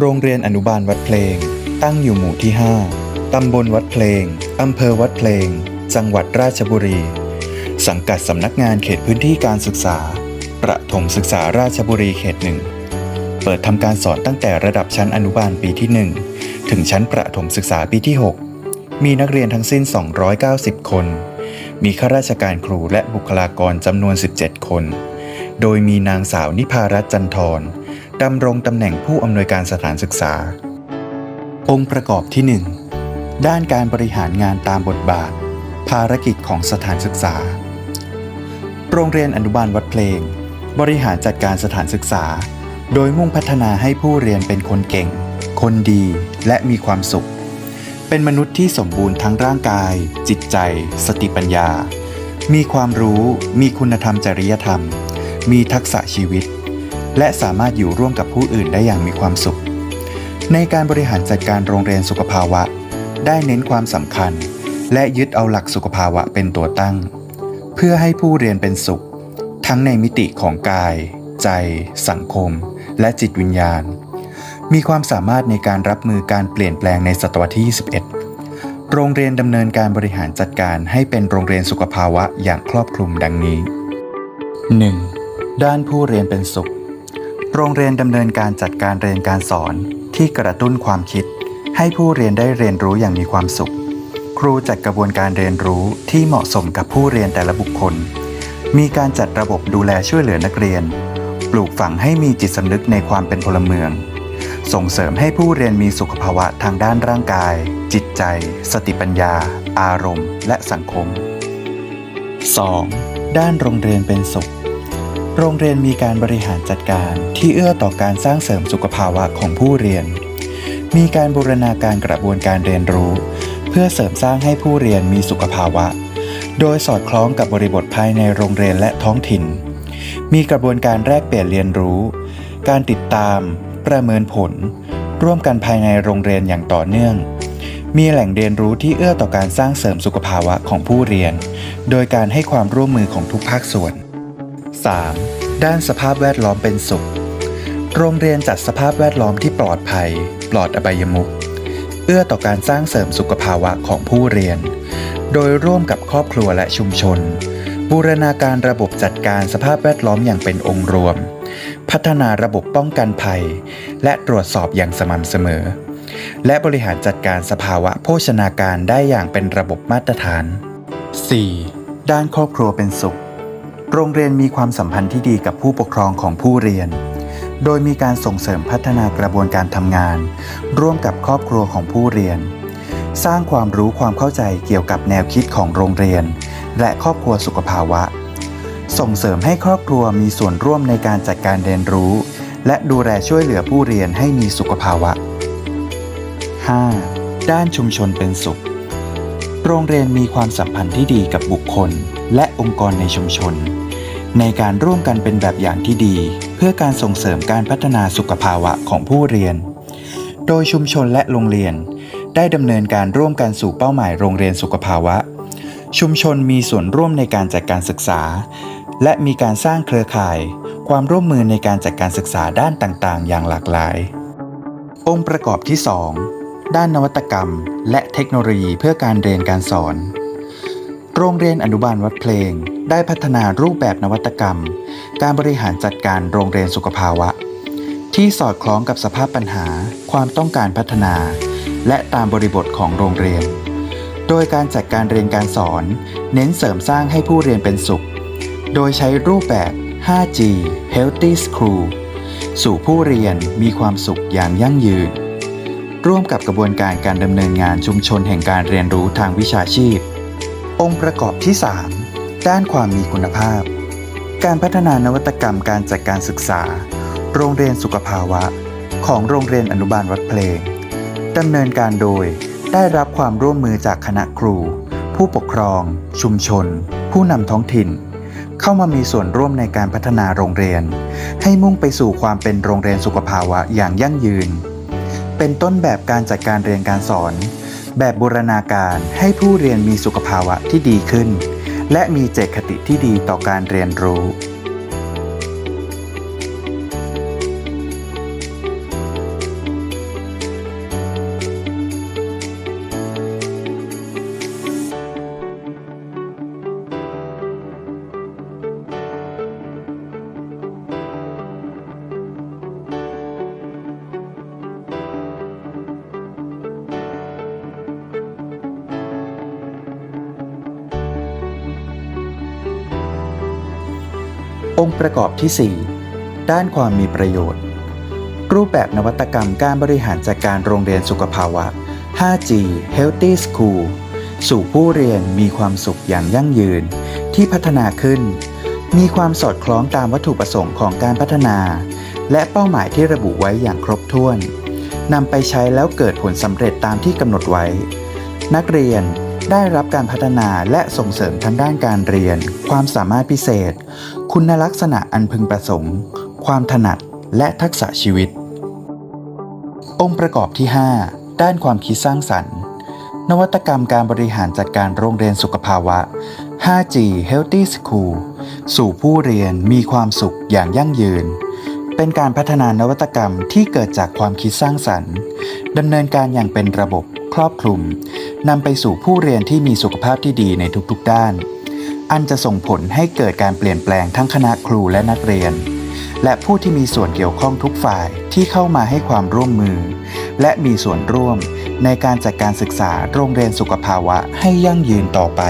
โรงเรียนอนุบาลวัดเพลง ตั้งอยู่หมู่ที่ 5 ตำบลวัดเพลง อำเภอวัดเพลง จังหวัดราชบุรี สังกัดสำนักงานเขตพื้นที่การศึกษา ประถมศึกษาราชบุรีเขตหนึ่ง เปิดทำการสอนตั้งแต่ระดับชั้นอนุบาลปีที่ 1 ถึงชั้นประถมศึกษาปีที่ 6 มีนักเรียนทั้งสิ้น 290 คน มีข้าราชการครูและบุคลากรจำนวน 17 คน โดยมีนางสาวนิพารัตน์จันทร์ ดำรงตำแหน่งผู้อำนวยการสถานศึกษา องค์ประกอบที่ 1 ด้านการบริหารงานตามบทบาท ภารกิจของสถานศึกษา โรงเรียนอนุบาลวัดเพลง บริหารจัดการสถานศึกษา โดยมุ่งพัฒนาให้ผู้เรียนเป็นคนเก่ง คนดีและมีความสุข เป็นมนุษย์ที่สมบูรณ์ทั้งร่างกาย จิตใจ สติปัญญา มีความรู้ มีคุณธรรมจริยธรรม มีทักษะชีวิต และสามารถอยู่ร่วมกับผู้อื่นได้อย่างมีความสุข ในการบริหารจัดการโรงเรียนสุขภาวะ ได้เน้นความสำคัญ และยึดเอาหลักสุขภาวะเป็นตัวตั้ง เพื่อให้ผู้เรียนเป็นสุข ทั้งในมิติของกาย ใจ สังคม และจิตวิญญาณ มีความสามารถในการรับมือการเปลี่ยนแปลงในศตวรรษที่ 21 โรงเรียนดำเนินการบริหารจัดการให้เป็นโรงเรียนสุขภาวะอย่างครอบคลุมดังนี้ 1. ด้านผู้เรียนเป็นสุข โรงเรียนดำเนินการจัดการเรียนการสอนที่กระตุ้นความคิด ให้ผู้เรียนได้เรียนรู้อย่างมีความสุข ครูจัดกระบวนการเรียนรู้ที่เหมาะสมกับผู้เรียนแต่ละบุคคล มีการจัดระบบดูแลช่วยเหลือนักเรียน ปลูกฝังให้มีจิตสำนึกในความเป็นพลเมือง ส่งเสริมให้ผู้เรียนมีสุขภาวะทางด้านร่างกาย จิตใจ สติปัญญา อารมณ์ และสังคม 2. ด้านโรงเรียนเป็นสุข โรงเรียนมีการบริหารจัดการที่เอื้อต่อการสร้างเสริมสุขภาวะของผู้เรียน มีการบูรณาการกระบวนการเรียนรู้ เพื่อเสริมสร้างให้ผู้เรียนมีสุขภาวะ โดยสอดคล้องกับบริบทภายในโรงเรียนและท้องถิ่น มีกระบวนการแลกเปลี่ยนเรียนรู้ การติดตาม ประเมินผล ร่วมกันภายในโรงเรียนอย่างต่อเนื่อง มีแหล่งเรียนรู้ที่เอื้อต่อการสร้างเสริมสุขภาวะของผู้เรียน โดยการให้ความร่วมมือของทุกภาคส่วน 3. ด้านสภาพแวดล้อมเป็นสุข โรงเรียนจัดสภาพแวดล้อมที่ปลอดภัย ปลอดอบายมุขเอื้อต่อการสร้างเสริมสุขภาวะของผู้เรียน โดยร่วมกับครอบครัวและชุมชน บูรณาการระบบจัดการสภาพแวดล้อมอย่างเป็นองค์รวม พัฒนาระบบป้องกันภัย และตรวจสอบอย่างสม่ำเสมอ และบริหารจัดการสภาวะโภชนาการได้อย่างเป็นระบบมาตรฐาน 4. ด้านครอบครัวเป็นสุข โรงเรียนมีความสัมพันธ์ที่ดีกับผู้ปกครองของผู้เรียน โดยมีการส่งเสริมพัฒนากระบวนการทำงาน ร่วมกับครอบครัวของผู้เรียน สร้างความรู้ความเข้าใจเกี่ยวกับแนวคิดของโรงเรียน และครอบครัวสุขภาวะ ส่งเสริมให้ครอบครัวมีส่วนร่วมในการจัดการเรียนรู้ และดูแลช่วยเหลือผู้เรียนให้มีสุขภาวะ 5. ด้านชุมชนเป็นสุข โรงเรียนมีความสัมพันธ์ที่ดีกับบุคคล และองค์กรในชุมชน ในการร่วมกันเป็นแบบอย่างที่ดี เพื่อการส่งเสริมการพัฒนาสุขภาวะของผู้เรียน โดยชุมชนและโรงเรียน ได้ดำเนินการร่วมกันสู่เป้าหมายโรงเรียนสุขภาวะ ชุมชนมีส่วนร่วมในการจัดการศึกษา และมีการสร้างเครือข่าย ความร่วมมือในการจัดการศึกษาด้านต่างๆ อย่างหลากหลาย องค์ประกอบที่ 2 ด้านนวัตกรรม และเทคโนโลยีเพื่อการเรียนการสอน โรงเรียนอนุบาลวัดเพลง ได้พัฒนารูปแบบนวัตกรรม การบริหารจัดการโรงเรียนสุขภาวะ ที่สอดคล้องกับสภาพปัญหา ความต้องการพัฒนา และตามบริบทของโรงเรียน โดยการจัดการเรียนการสอน เน้นเสริมสร้างให้ผู้เรียนเป็นสุข โดยใช้รูปแบบ 5G Healthy School สู่ผู้เรียนมีความสุขอย่างยั่งยืน ร่วมกับกระบวนการการดำเนินงานชุมชนแห่งการเรียนรู้ทางวิชาชีพ องค์ประกอบที่ 3 ด้านความมีคุณภาพ การพัฒนานวัตกรรมการจัดการศึกษา โรงเรียนสุขภาวะ ของโรงเรียนอนุบาลวัดเพลงดำเนินการโดยได้รับความร่วมมือจากคณะครู ผู้ปกครอง ชุมชน ผู้นำท้องถิ่น เข้ามามีส่วนร่วมในการพัฒนาโรงเรียน ให้มุ่งไปสู่ความเป็นโรงเรียนสุขภาวะอย่างยั่งยืน เป็นต้นแบบการจัดการเรียนการสอน แบบบูรณาการให้ผู้เรียนมีสุขภาวะที่ดีขึ้น และมีเจตคติที่ดีต่อการเรียนรู้ องค์ประกอบที่ 4 ด้านความมีประโยชน์ รูปแบบนวัตกรรมการบริหารจัดการโรงเรียนสุขภาวะ 5G Healthy School สู่ผู้เรียนมีความสุขอย่างยั่งยืนที่พัฒนาขึ้น มีความสอดคล้องตามวัตถุประสงค์ของการพัฒนา และเป้าหมายที่ระบุไว้อย่างครบถ้วนนำไปใช้แล้วเกิดผลสำเร็จตามที่กำหนดไว้ นักเรียนได้รับการพัฒนาและส่งเสริมทั้งด้านการเรียน ความสามารถพิเศษ คุณลักษณะอันพึงประสงค์ ความถนัดและทักษะชีวิต องค์ประกอบที่ 5 ด้านความคิดสร้างสรรค์ นวัตกรรมการบริหารจัดการโรงเรียนสุขภาวะ 5G Healthy School สู่ผู้เรียนมีความสุขอย่างยั่งยืน เป็นการพัฒนานวัตกรรมที่เกิดจากความคิดสร้างสรรค์ดำเนินการอย่างเป็นระบบครอบคลุมนำไปสู่ผู้เรียนที่มีสุขภาพที่ดีในทุกๆด้าน อันจะส่งผลให้เกิดการเปลี่ยนแปลงทั้งคณะครูและนักเรียน และผู้ที่มีส่วนเกี่ยวข้องทุกฝ่ายที่เข้ามาให้ความร่วมมือ และมีส่วนร่วมในการจัดการศึกษาโรงเรียนสุขภาวะให้ยั่งยืนต่อไป